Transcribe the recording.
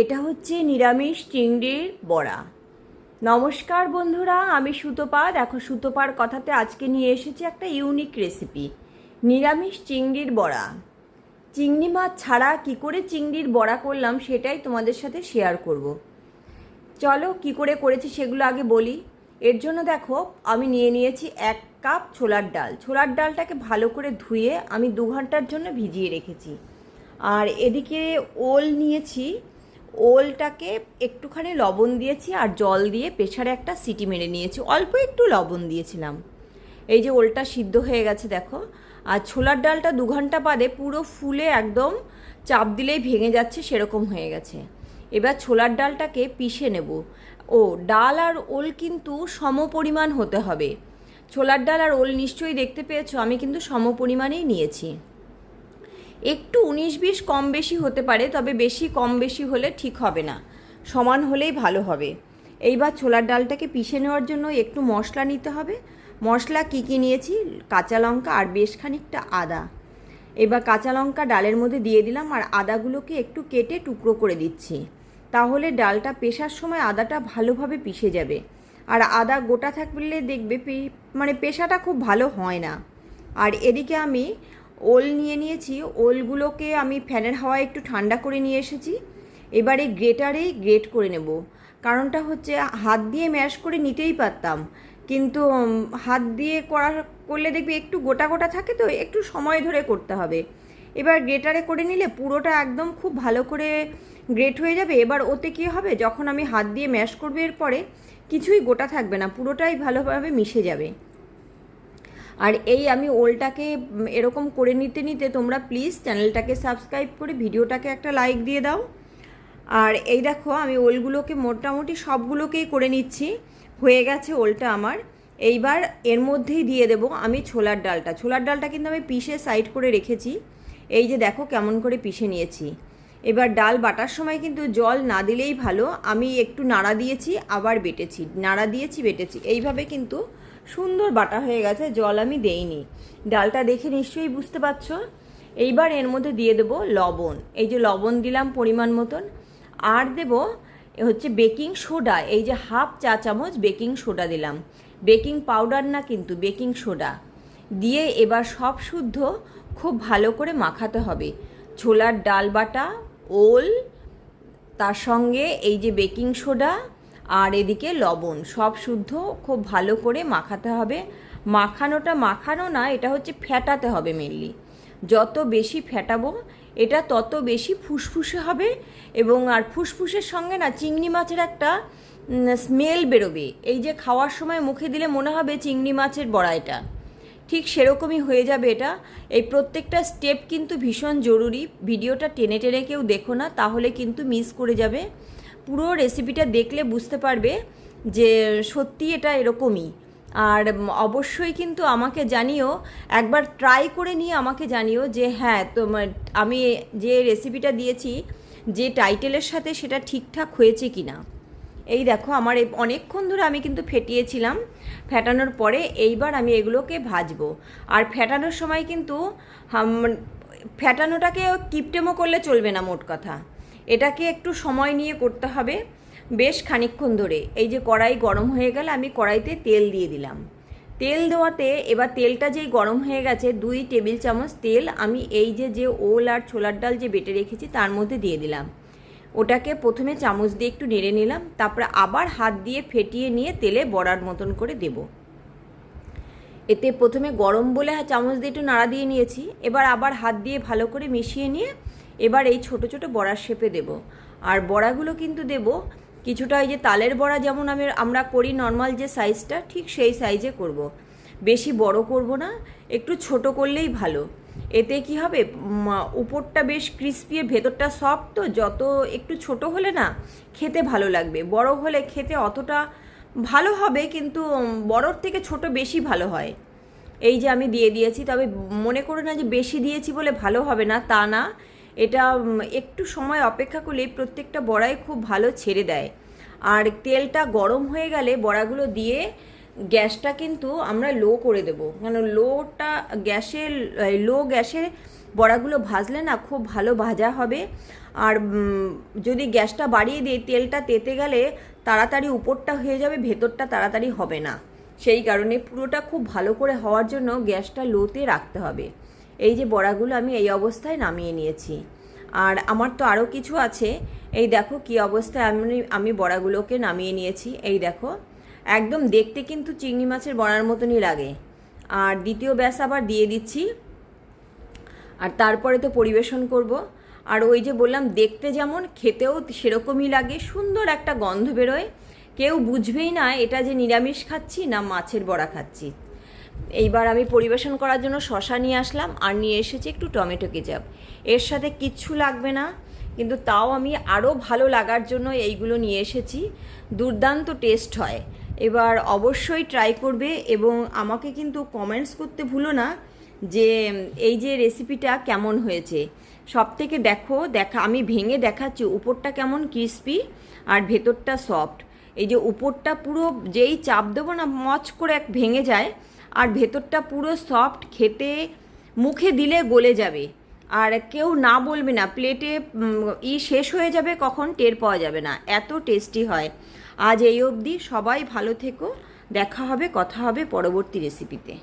এটা হচ্ছে নিরামিষ চিংড়ির বড়া। নমস্কার বন্ধুরা, আমি সুতপা। দেখো, সুতপার কথাতে আজকে নিয়ে এসেছি একটা ইউনিক রেসিপি, নিরামিষ চিংড়ির বড়া। চিংড়ি মাছ ছাড়া কি করে চিংড়ির বড়া করলাম সেটাই তোমাদের সাথে শেয়ার করব। চলো, কি করে করেছি সেগুলো আগে বলি। এর জন্য দেখো, আমি নিয়ে নিয়েছি এক কাপ ছোলার ডাল। ছোলার ডালটাকে ভালো করে ধুয়ে আমি দু ঘণ্টার জন্য ভিজিয়ে রেখেছি। আর এদিকে ওল নিয়েছি ওলটাকে একটুখানি লবণ দিয়েছি আর জল দিয়ে প্রেশারে একটা সিটি মেরে নিয়েছি। অল্প একটু লবণ দিয়েছিলাম। এই যে ওলটা সিদ্ধ হয়ে গেছে, দেখো। আর ছোলার ডালটা দু ঘণ্টা বাদে পুরো ফুলে একদম চাপ দিলেই ভেঙে যাচ্ছে, সেরকম হয়ে গেছে। এবার ছোলার ডালটাকে পিষে নেব। ও, ডাল আর ওল কিন্তু সম পরিমাণ হতে হবে। ছোলার ডাল আর ওল নিশ্চয়ই দেখতে পেয়েছ, আমি কিন্তু সম পরিমাণেই নিয়েছি। একটু উনিশ বিশ কম বেশি হতে পারে, তবে বেশি কম বেশি হলে ঠিক হবে না। সমান হলেই ভালো হবে। এইবার ছোলার ডালটাকে পিষে নেওয়ার জন্য একটু মশলা নিতে হবে। মশলা কী কী নিয়েছি? কাঁচা লঙ্কা আর বেশ খানিকটা আদা। এবার কাঁচা লঙ্কা ডালের মধ্যে দিয়ে দিলাম আর আদাগুলোকে একটু কেটে টুকরো করে দিচ্ছি। তাহলে ডালটা পেশার সময় আদাটা ভালোভাবে পিষে যাবে। আর আদা গোটা থাকলে দেখবে মানে পেশাটা খুব ভালো হয় না। আর এদিকে আমি ওল নিয়ে নিয়েছি, ওলগুলোকে আমি ফ্যানের হাওয়ায় একটু ঠান্ডা করে নিয়ে এসেছি। এবারে গ্রেটারেই গ্রেট করে নেব। কারণটা হচ্ছে হাত দিয়ে ম্যাশ করে নিতেই পারতাম। কিন্তু হাত দিয়ে করা, করলে দেখবি একটু গোটা গোটা থাকে তো, একটু সময় ধরে করতে হবে। এবার গ্রেটারে করে নিলে পুরোটা একদম খুব ভালো করে গ্রেট হয়ে যাবে। এবার ওতে কী হবে? যখন আমি হাত দিয়ে ম্যাশ করব এরপরে কিছুই গোটা থাকবে না, পুরোটাই ভালোভাবে মিশে যাবে। আর এই আমি ওলটাকে এরকম করে নিতে নিতে তোমরা প্লিজ চ্যানেলটাকে সাবস্ক্রাইব করে ভিডিওটাকে একটা লাইক দিয়ে দাও। আর এই দেখো, আমি ওলগুলোকে মোটামুটি সবগুলোকেই করে নিচ্ছি। হয়ে গেছে ওলটা আমার। এইবার এর মধ্যেই দিয়ে দেব আমি ছোলার ডালটা। ছোলার ডালটা কিন্তু আমি পিষে সাইড করে রেখেছি। এই যে দেখো কেমন করে পিষে নিয়েছি। এবার ডাল বাটার সময় কিন্তু জল না দিলেই ভালো। আমি একটু নাড়া দিয়েছি, আবার বেটেছি। নাড়া দিয়েছি, বেটেছি। এইভাবে কিন্তু সুন্দর বাটা হয়ে গেছে, জল আমি দেইনি। ডালটা দেখে নিশ্চয়ই বুঝতে পারছ? এইবার এর মধ্যে দিয়ে দেবো লবণ। এই যে লবণ দিলাম পরিমাণ মতন। আর দেব হচ্ছে বেকিং সোডা, এই যে হাফ চা চামচ বেকিং সোডা দিলাম। বেকিং পাউডার না কিন্তু, বেকিং সোডা। দিয়ে এবার সব শুদ্ধ খুব ভালো করে মাখাতে হবে। ছোলার ডাল বাটা, ওল, তার সঙ্গে এই যে বেকিং সোডা আর এদিকে লবণ, সব শুদ্ধ, খুব ভালো করে মাখাতে হবে। মাখানোটা মাখানো না, এটা হচ্ছে ফ্যাটাতে হবে মেনলি যত বেশি ফ্যাটাবো এটা তত বেশি ফুসফুসে হবে এবং আর ফুসফুসের সঙ্গে না চিংড়ি মাছের একটা স্মেল বেরোবে। এই যে খাওয়ার সময় মুখে দিলে মনে হবে চিংড়ি মাছের বড়া এটা। ঠিক সেরকমই হয়ে যাবে এটা। এই প্রত্যেকটা স্টেপ কিন্তু ভীষণ জরুরি। ভিডিওটা টেনে টেনে কেউ দেখো না, তাহলে কিন্তু মিস করে যাবে। পুরো রেসিপিটা দেখলে বুঝতে পারবে যে সত্যি এটা এরকমই। আর অবশ্যই কিন্তু আমাকে জানিও, একবার ট্রাই করে নিয়ে আমাকে জানিও যে হ্যাঁ তোমার, আমি যে রেসিপিটা দিয়েছি, যে টাইটেলের সাথে সেটা ঠিকঠাক হয়েছে কি না এই দেখো, আমার অনেকক্ষণ ধরে আমি কিন্তু ফেটিয়েছিলাম। ফেটানোর পরে এইবার আমি এগুলোকে ভাজবো। আর ফেটানোর সময় কিন্তু ফেটানোটাকে কিপটেমো করলে চলবে না মোট কথা। এটাকে একটু সময় নিয়ে করতে হবে। বেশ খানিকক্ষণ ধরে। এই যে কড়াই গরম হয়ে গেলে, আমি কড়াইতে তেল দিয়ে দিলাম। তেল দেওয়াতে এবার তেলটা যেই গরম হয়ে গেছে, দুই টেবিল চামচ তেল আমি এই যে যে ওল আর ছোলার ডাল যে বেটে রেখেছি, তার মধ্যে দিয়ে দিলাম। ওটাকে প্রথমে চামচ দিয়ে একটু নেড়ে নিলাম, তারপরে আবার হাত দিয়ে ফেটিয়ে নিয়ে তেলে বড়ার মতন করে দেব। এতে প্রথমে গরম বলে হ্যাঁ চামচ দিয়ে একটু নাড়া দিয়ে নিয়েছি। এবার আবার হাত দিয়ে ভালো করে মিশিয়ে নিয়ে এবার এই ছোট ছোট বড়ার শেপে দেব। আর বড়াগুলো কিন্তু দেব কিছুটা এই যে তালের বড়া যেমন আমি, আমরা করি নর্মাল যে সাইজটা ঠিক সেই সাইজে করব। বেশি বড় করব না, একটু ছোট করলেই ভালো। এতে কি হবে? উপরটা বেশ ক্রিস্পি ভেতরটা সফট তো, যত একটু ছোট হলে না, খেতে ভালো লাগবে। বড় হলে খেতে অতটা ভালো হবে, কিন্তু বড়র থেকে ছোট বেশি ভালো হয়। এই যে আমি দিয়ে দিয়েছি, তবে মনে করো না যে বেশি দিয়েছি বলে ভালো হবে না, তা না। এটা একটু সময় অপেক্ষা করলে প্রত্যেকটা বড়াই খুব ভালো ছেড়ে দেয়। আর তেলটা গরম হয়ে গেলে বড়াগুলো দিয়ে গ্যাসটা কিন্তু আমরা লো করে দেবো। কেন লোটা গ্যাসে লো গ্যাসে বড়াগুলো ভাজলে না খুব ভালো ভাজা হবে। আর যদি গ্যাসটা বাড়িয়ে দিই, তেলটা তেতে গেলে তাড়াতাড়ি উপরটা হয়ে যাবে, ভেতরটা তাড়াতাড়ি হবে না। সেই কারণে পুরোটা খুব ভালো করে হওয়ার জন্য গ্যাসটা লোতে রাখতে হবে। এই যে বড়াগুলো আমি এই অবস্থায় নামিয়ে নিয়েছি। আর আমার তো আরও কিছু আছে। এই দেখো কি অবস্থায় আমি আমি বড়াগুলোকে নামিয়ে নিয়েছি। এই দেখো, একদম দেখতে কিন্তু চিংড়ি মাছের বড়ার মতনই লাগে। আর দ্বিতীয় ব্যাস আবার দিয়ে দিচ্ছি। আর তারপরে তো পরিবেশন করব। আর ওই যে বললাম, দেখতে যেমন খেতেও সেরকমই লাগে, সুন্দর একটা গন্ধ বেরোয়। কেউ বুঝবেই না এটা যে নিরামিষ খাচ্ছি না মাছের বড়া খাচ্ছি। এইবার আমি পরিবেশন করার জন্য শশা নিয়ে আসলাম আর নিয়ে এসেছি একটু টমেটো কেচাপ। এর সাথে কিচ্ছু লাগবে না, কিন্তু তাও আমি আরও ভালো লাগার জন্য এইগুলো নিয়ে এসেছি। দুর্দান্ত টেস্ট হয়। এবার অবশ্যই ট্রাই করবে এবং আমাকে কিন্তু কমেন্টস করতে ভুলো না যে, এই যে রেসিপিটা কেমন হয়েছে। সব থেকে দেখো, দেখা, আমি ভেঙে দেখাচ্ছি, উপরটা কেমন ক্রিস্পি আর ভেতরটা সফট এই যে উপরটা পুরো যেই চাপ দেবো না, মচ করে এক ভেঙে যায় আর ভেতরটা পুরো সফট খেতে, মুখে দিলে গলে যাবে। আর কেউ না বলবে না প্লেটে ই শেষ হয়ে যাবে, কখন টের পাওয়া যাবে না। এত টেস্টি হয়। আজ এই অবধি সবাই ভালো থেকো। দেখা হবে, কথা হবে পরবর্তী রেসিপিতে